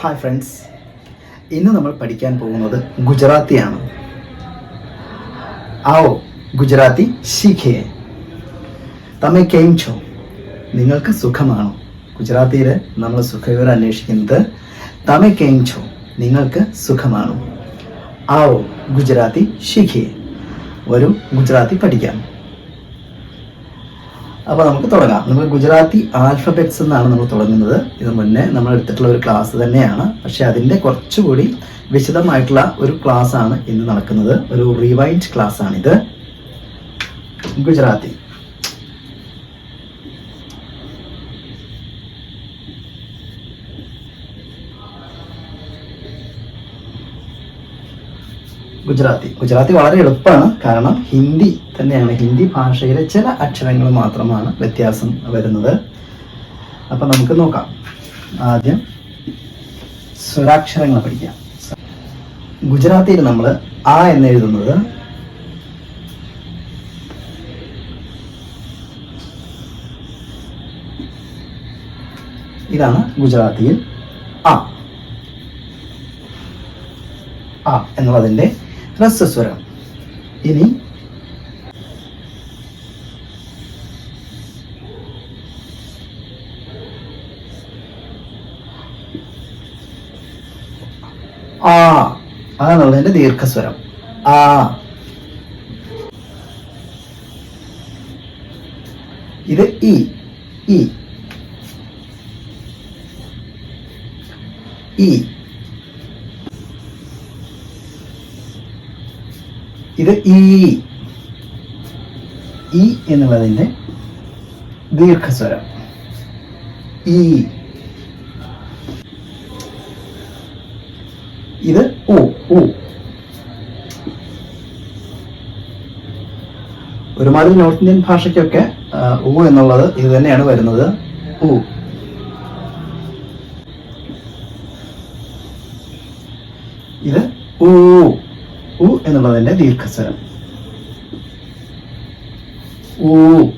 Hi friends ഇന്ന് നമ്മൾ പഠിക്കാൻ പോകുന്നത് ഗുജറാത്തിയാണ്. ആവോ ഗുജറാത്തി ശീഖേ. തമ്മെ കെയിം നിങ്ങൾക്ക് സുഖമാണോ? ഗുജറാത്തിയിൽ നമ്മൾ സുഖവിവരം അന്വേഷിക്കുന്നത് തമെ കെയിം നിങ്ങൾക്ക് സുഖമാണോ? ആവോ ഗുജറാത്തി ശീഖേ. വരും ഗുജറാത്തി പഠിക്കാം. അപ്പോൾ നമുക്ക് തുടങ്ങാം. നമ്മൾ ഗുജറാത്തി ആൽഫബെറ്റ്സ് എന്നാണ് നമ്മൾ തുടങ്ങുന്നത്. ഇത് മുന്നേ നമ്മൾ എടുത്തിട്ടുള്ള ഒരു ക്ലാസ് തന്നെയാണ്. പക്ഷെ അതിന്റെ കുറച്ചുകൂടി വിശദമായിട്ടുള്ള ഒരു ക്ലാസ് ആണ് ഇന്ന് നടക്കുന്നത്. ഒരു റിവൈൻഡ് ക്ലാസ് ആണിത്. ഗുജറാത്തി. ഗുജറാത്തി. ഗുജറാത്തി വളരെ എളുപ്പമാണ്. കാരണം ഹിന്ദി തന്നെയാണ്. ഹിന്ദി ഭാഷയിലെ ചില അക്ഷരങ്ങൾ മാത്രമാണ് വ്യത്യാസം വരുന്നത്. അപ്പം നമുക്ക് നോക്കാം. ആദ്യം സ്വരാക്ഷരങ്ങൾ പഠിക്കാം. ഗുജറാത്തിയിൽ നമ്മൾ ആ എന്ന് എഴുതുന്നത് ഇതാണ് ഗുജറാത്തിയിൽ ആ. ആ എന്നുള്ളതിന്റെ ഹ്രസ്വസ്വരം. ഇനി ആ അതാണുള്ളതിന്റെ ദീർഘസ്വരം. ആ. ഇത് ഇ ഇ. ഇ. ഇത് ഈ. ഇ എന്നുള്ളതിന്റെ ദീർഘസ്വരം. ഈ. ഇത് ഓ ഓ ഒരുമാതിരി നോർത്ത് ഇന്ത്യൻ ഭാഷയ്ക്കൊക്കെ ഊ എന്നുള്ളത് ഇത് തന്നെയാണ് വരുന്നത്. ഉ ഇത് ഊ ഉ എന്നുള്ളതിന്റെ ദീർഘസ്വരം. ഊ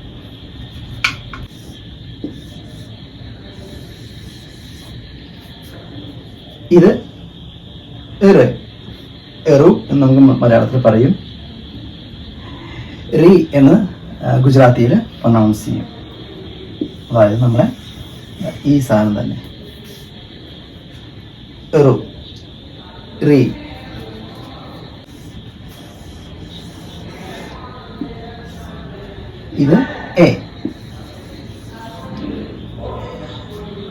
ഇത് എറ് എറു എന്ന് നമുക്ക് മലയാളത്തിൽ പറയും. റി എന്ന് ഗുജറാത്തിയിൽ പ്രൊണൗൺസ് ചെയ്യും. അതായത് നമ്മുടെ ഈ സാധനം തന്നെ. എറു റീ. ഇത് എ.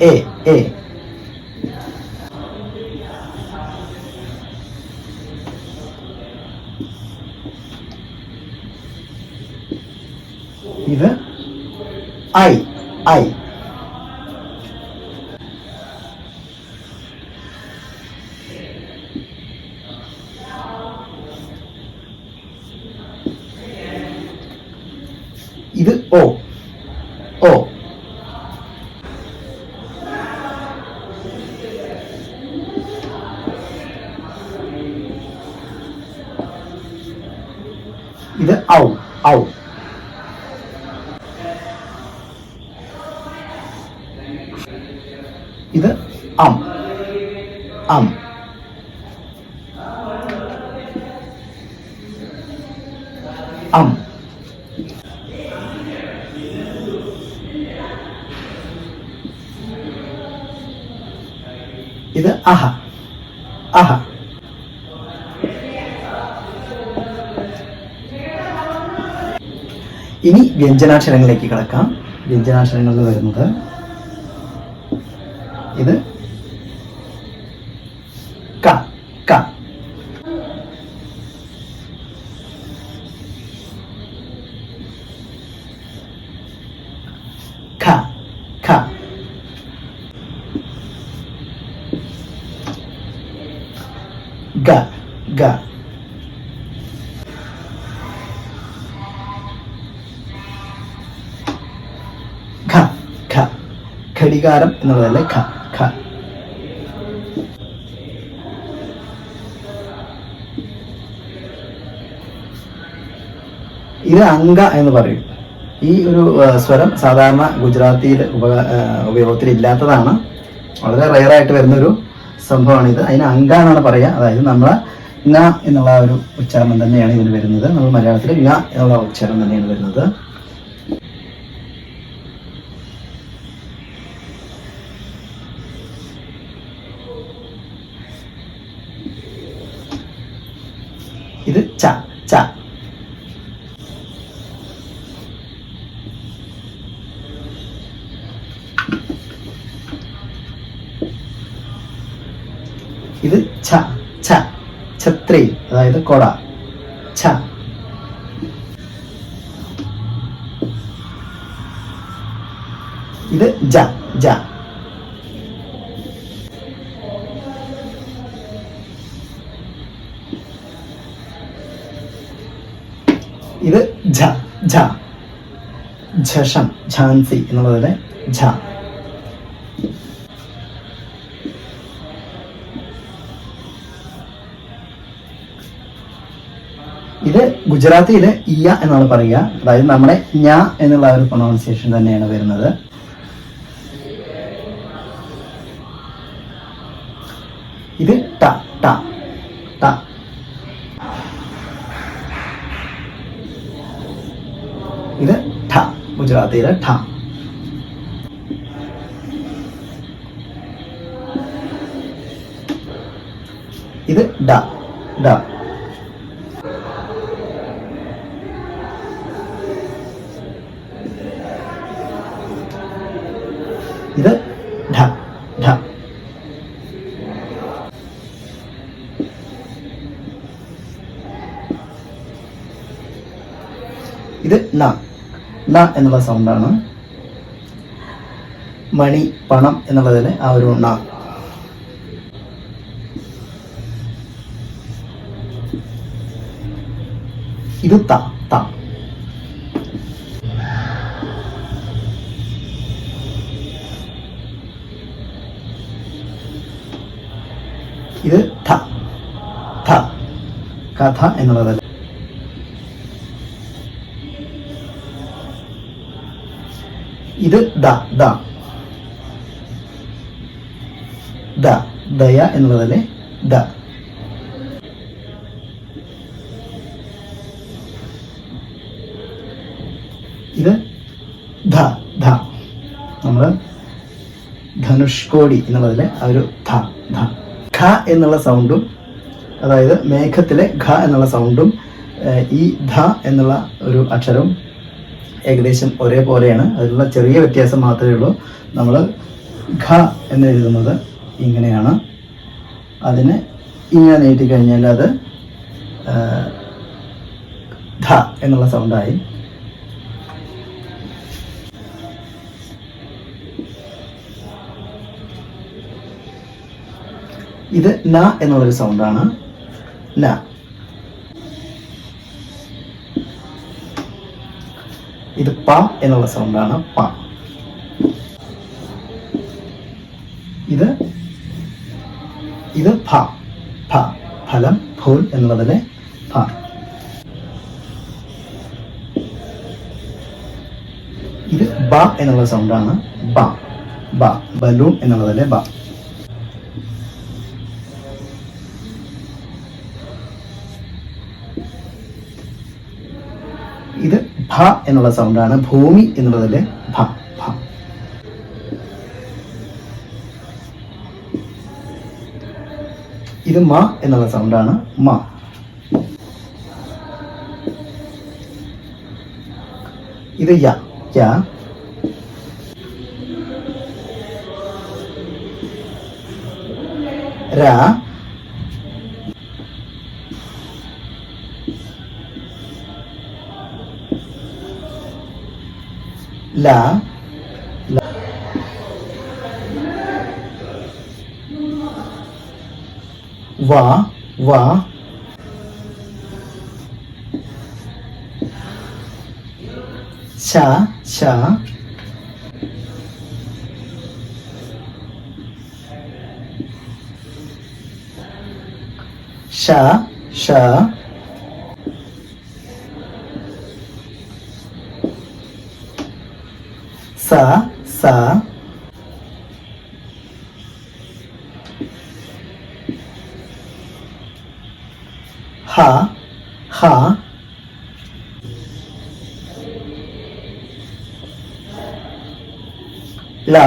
എ എ. ഇത് ഐ ഐ. ഇത് ഔ ഔ. ഇത് അം അം. അം. ഇത് അഹ അഹ. ഇനി വ്യഞ്ജനാക്ഷരങ്ങളിലേക്ക് കിടക്കാം. വ്യഞ്ജനാക്ഷരങ്ങളിൽ വരുന്നത് ഇത് ക ക. ഖ ഖ. ഗ ഗ. ഘടികാരം എന്നുള്ളതല്ലേ ഖ ഖ. ഇത് അങ്ക എന്ന് പറയും. ഈ ഒരു സ്വരം സാധാരണ ഗുജറാത്തിയിൽ ഉപയോഗത്തിൽ ഇല്ലാത്തതാണ്. വളരെ റയറായിട്ട് വരുന്നൊരു സംഭവമാണ് ഇത്. അതിന് അങ്ക എന്നാണ് പറയുക അതായത് നമ്മളെ ങ എന്നുള്ള ഒരു ഉച്ചാരണം തന്നെയാണ് ഇതിന് വരുന്നത്. നമ്മൾ മലയാളത്തിൽ ങ എന്നുള്ള ഉച്ചാരണം തന്നെയാണ് വരുന്നത്. ഇത് ച ച. ഇത് ഛ ഛ. ഛത്രി അതായത് കൊട. ഛ. ഇത് ജ ജ. ഇത് ഝ ഝ. ഝഷം ഝാൻസി എന്നുള്ളതിലെ ഝ. ഇത് ഗുജറാത്തിയിലെ ഇയ എന്നാണ് പറയുക. അതായത് നമ്മുടെ ഞ എന്നുള്ള ഒരു പ്രൊണൗൺസിയേഷൻ തന്നെയാണ് വരുന്നത്. ഇത് ട. ഇത് ഠ. ഗുജറാത്തിയിലെ ഠ. ഇത് ഡ. ഡ. ഇത് ഢ ഢ ഇത് ന. ന എന്നുള്ള സൗണ്ടാണ്. മണി പണം എന്നുള്ളതിന് ആ ഒരു ണ ഇത് ത ത. ഇത് ഥ ഥ. കഥ എന്നുള്ളതല്ല. ഇത് ദ ദ. ദ ദയ എന്നുള്ളതല്ലേ? ദ. ഇത് ധ ധ. നമ്മൾ ധനുഷ്കോടി എന്നുള്ളതിലെ ആ ഒരു ധ ധ. ഖ എന്നുള്ള സൗണ്ടും അതായത് മേഘത്തിലെ ഖ എന്നുള്ള സൗണ്ടും ഈ ധ എന്നുള്ള ഒരു അക്ഷരവും ഏകദേശം ഒരേപോലെയാണ്. അതിലുള്ള ചെറിയ വ്യത്യാസം മാത്രമേ ഉള്ളൂ. നമ്മൾ ഖ എന്ന് എഴുതുന്നത് ഇങ്ങനെയാണ്. അതിനെ ഇങ്ങനെ നീട്ടി കഴിഞ്ഞാൽ അത് ധ എന്നുള്ള സൗണ്ടായി ഇത് ന എന്നുള്ളൊരു സൗണ്ടാണ് ന. ഇത് പ എന്നുള്ള സൗണ്ടാണ് പ. ഇത് ഇത് ഫ ഫ ഫലം ഫൂൽ എന്നുള്ളതിലെ ഫ ഇത് ബ എന്നുള്ള സൗണ്ടാണ് ബ. ബ. ബലൂൺ എന്നുള്ളതിലെ ബ. ഇത് ഭ എന്നുള്ള സൗണ്ടാണ് ഭൂമി എന്നുള്ളതിന്റെ ഭ ഭ. ഇത് മ എന്നുള്ള സൗണ്ടാണ് മ. ഇത് യ യ. ര là, là và vỏ. Xả xả. Xả xả. స స. హ హ. ల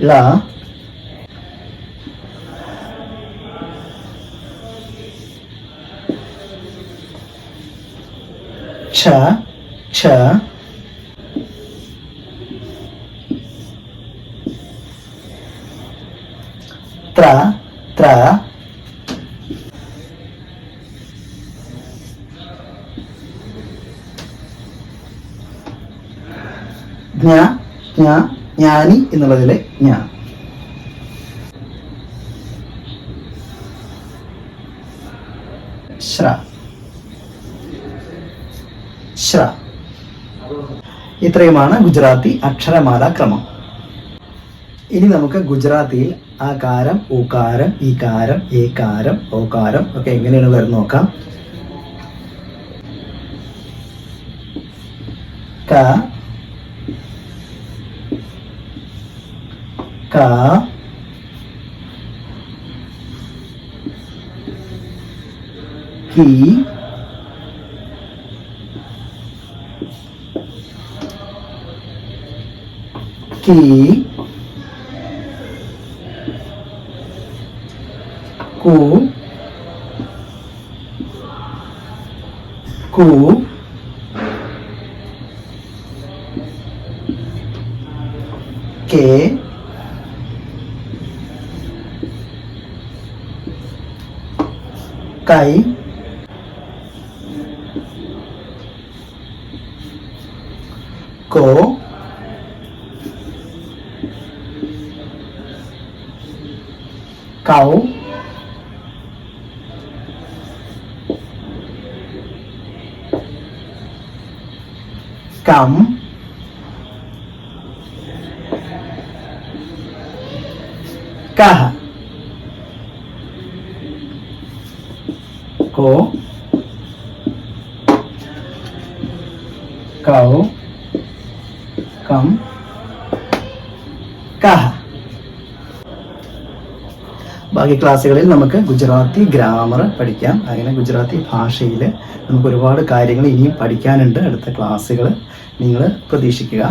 ల. ఛ ఛ ത്ര ത്ര. ജ്ഞ ജ്ഞ ജ്ഞാനി എന്നുള്ളതിലെ ജ്ഞ. ശ്ര. ശ്ര. ഇത്രയുമാണ് ഗുജറാത്തി അക്ഷരമാല ക്രമം. ഇനി നമുക്ക് ഗുജറാത്തിയിൽ ആകാരം ഊകാരം ഈകാരം ഏകാരം ഓകാരം ഒക്കെ എങ്ങനെയാണ് വരുന്നത് നോക്കാം. ക കി കി കു കു കെ കൈ കോ cộng k ബാക്കി ക്ലാസ്സുകളിൽ നമുക്ക് ഗുജറാത്തി ഗ്രാമർ പഠിക്കാം. അങ്ങനെ ഗുജറാത്തി ഭാഷയിൽ നമുക്ക് ഒരുപാട് കാര്യങ്ങൾ ഇനിയും പഠിക്കാനുണ്ട് അടുത്ത ക്ലാസ്സുകൾ. നിങ്ങൾ പ്രതീക്ഷിക്കുക.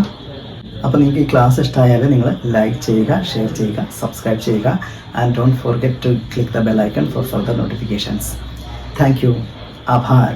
അപ്പോൾ നിങ്ങൾക്ക് ഈ ക്ലാസ് ഇഷ്ടമായാൽ നിങ്ങൾ ലൈക്ക് ചെയ്യുക ഷെയർ ചെയ്യുക സബ്സ്ക്രൈബ് ചെയ്യുക. And don't forget to click the bell icon for further notifications thank you Aabhar.